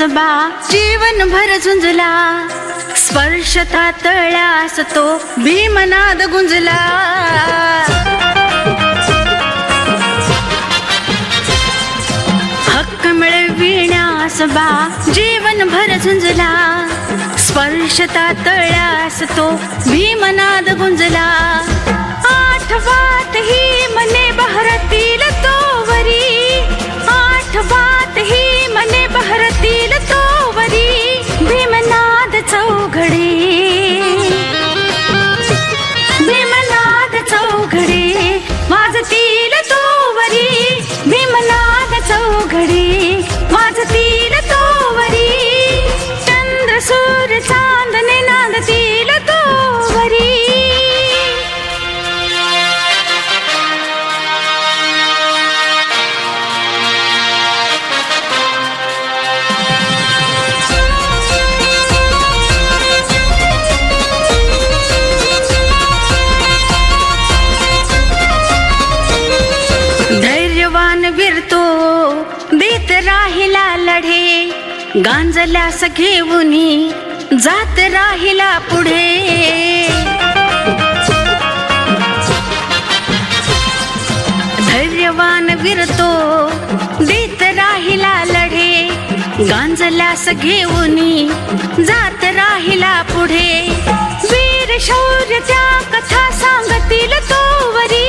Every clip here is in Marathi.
कसबा जीवन भर झुंजला. स्पर्शता तळ्यास तो भीमनाद गुंजला. हक्क मिळविण्यास बा. जीवनभर झुंजला. स्पर्शता तळ्यास तो भीमनाद गुंजला. आठवात ही मने बहरत राहिला लढे गांजल्यास घेऊन जात राहिला पुढे. धैर्यवान वीरतो देत राहिला लढे गांजल्यास घेऊन जात राहिला पुढे. वीर शौर्य त्या कथा सांगतील तोवरी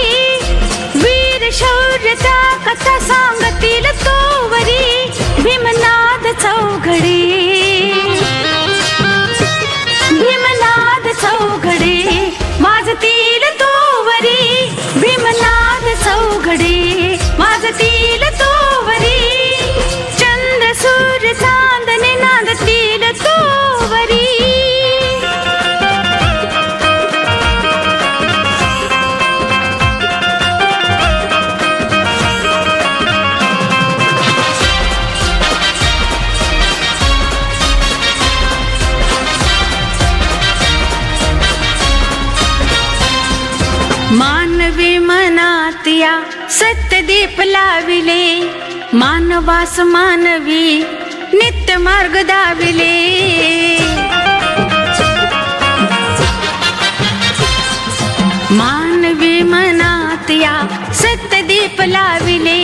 वीर शौर्य त्या कथा सांगतील मानवी मनात या सत्यदीप लाविले मानवास मानवी नित्य मार्ग दाविले. मानवी मनात या सत्यदीप लाविले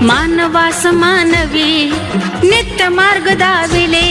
मानवास मानवी नित्य मार्ग दाविले.